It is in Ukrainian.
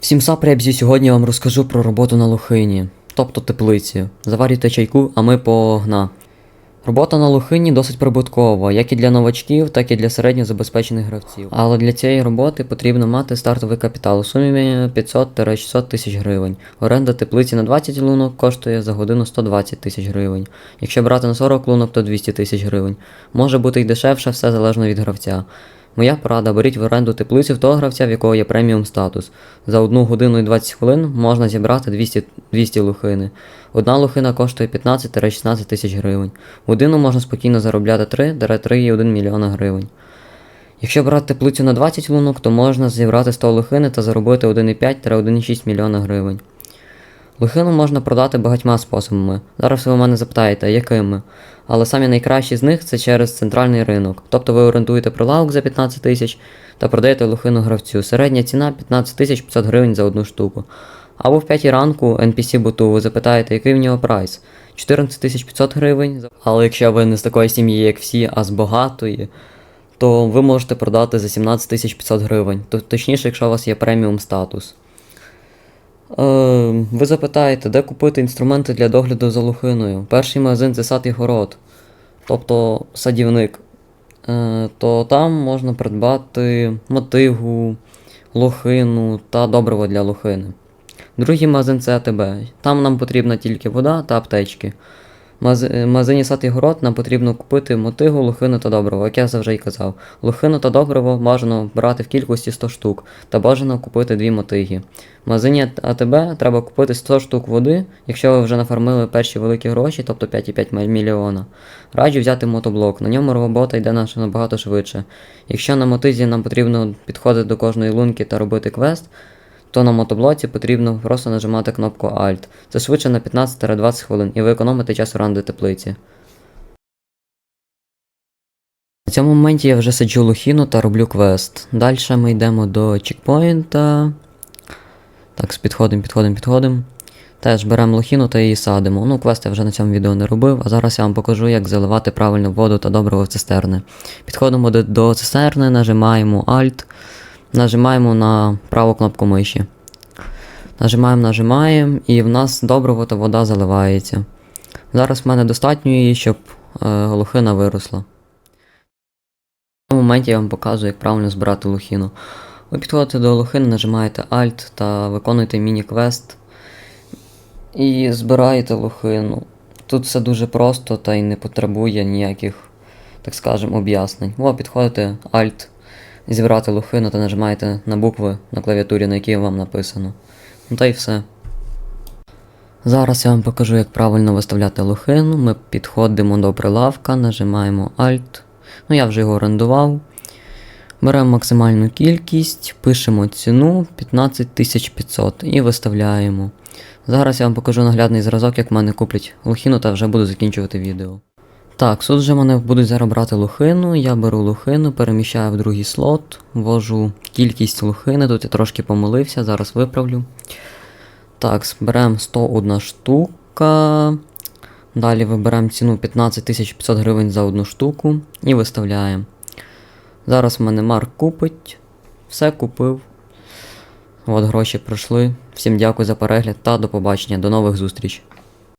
Всім сапребзі, сьогодні я вам розкажу про роботу на лохині, тобто теплиці. Заварюйте чайку, а ми погна. Робота на лохині досить прибуткова, як і для новачків, так і для середньозабезпечених гравців. Але для цієї роботи потрібно мати стартовий капітал у сумі 500-600 тисяч гривень. Оренда теплиці на 20 лунок коштує за годину 120 тисяч гривень. Якщо брати на 40 лунок, то 200 тисяч гривень. Може бути й дешевше, все залежно від гравця. Моя порада, беріть в оренду теплицю в в якого є преміум статус. За одну годину і 20 хвилин можна зібрати 200, 200 лухини. Одна лухина коштує 15-16 тисяч гривень. В годину можна спокійно заробляти 3-3,1 мільйона гривень. Якщо брати теплицю на 20 лунок, то можна зібрати 100 лухини та заробити 1,5-1,6 мільйона гривень. Лухину можна продати багатьма способами. Зараз ви мене запитаєте, якими. Але самі найкращі з них це через центральний ринок. Тобто ви орендуєте прилавок за 15 тисяч та продаєте лухину гравцю. Середня ціна 15 тисяч 500 гривень за одну штуку. Або в 5 ранку NPC боту ви запитаєте, який в нього прайс. 14 тисяч 500 гривень. Але якщо ви не з такої сім'ї, як всі, а з багатої, то ви можете продати за 17 тисяч 500 гривень. Точніше, якщо у вас є преміум статус. Е, ви запитаєте, де купити інструменти для догляду за лухиною? Перший магазин це сад і город, тобто садівник. Е, то там можна придбати мотигу, лохину та добриво для лохини. Другий магазин це АТБ. Там нам потрібна тільки вода та аптечки. В мази- е, і город нам потрібно купити мотигу, лохину та добриво, як я завжди й казав. Лохину та добриво бажано брати в кількості 100 штук, та бажано купити дві мотиги. В магазині АТБ треба купити 100 штук води, якщо ви вже нафармили перші великі гроші, тобто 5,5 мільйона. Раджу взяти мотоблок, на ньому робота йде набагато швидше. Якщо на мотизі нам потрібно підходити до кожної лунки та робити квест, то на мотоблоці потрібно просто нажимати кнопку Alt. Це швидше на 15-20 хвилин, і ви економите час оренди теплиці. На цьому моменті я вже сиджу лохіну та роблю квест. Далі ми йдемо до чекпоінта. Так, підходимо, підходимо, підходимо. Теж беремо лохіну та її садимо. Ну, квест я вже на цьому відео не робив, а зараз я вам покажу, як заливати правильно воду та добриво в цистерни. Підходимо до, до цистерни, нажимаємо Alt, нажимаємо на праву кнопку миші. Нажимаємо, нажимаємо, і в нас добриво та вода заливається. Зараз в мене достатньо її, щоб е, лохина виросла. В цьому моменті я вам показую, як правильно збирати лохіну. Ви підходите до лохини, нажимаєте Alt та виконуєте міні-квест. І збираєте лохину. Тут все дуже просто та й не потребує ніяких, так скажемо, об'яснень. О, підходите Alt, зібрати лохину та нажимаєте на букви на клавіатурі, на якій вам написано. Ну та й все. Зараз я вам покажу, як правильно виставляти лохину. Ми підходимо до прилавка, нажимаємо Alt. Ну, я вже його орендував. Беремо максимальну кількість, пишемо ціну 15500 і виставляємо. Зараз я вам покажу наглядний зразок, як в мене куплять лохину, та вже буду закінчувати відео. Так, тут вже мене будуть зараз брати лохину. Я беру лохину, переміщаю в другий слот, ввожу кількість лохини, тут я трошки помилився, зараз виправлю. Так, беремо 101 штука. Далі виберемо ціну 15500 гривень за одну штуку і виставляємо. Зараз в мене Марк купить. Все купив. От гроші пройшли. Всім дякую за перегляд та до побачення. До нових зустріч.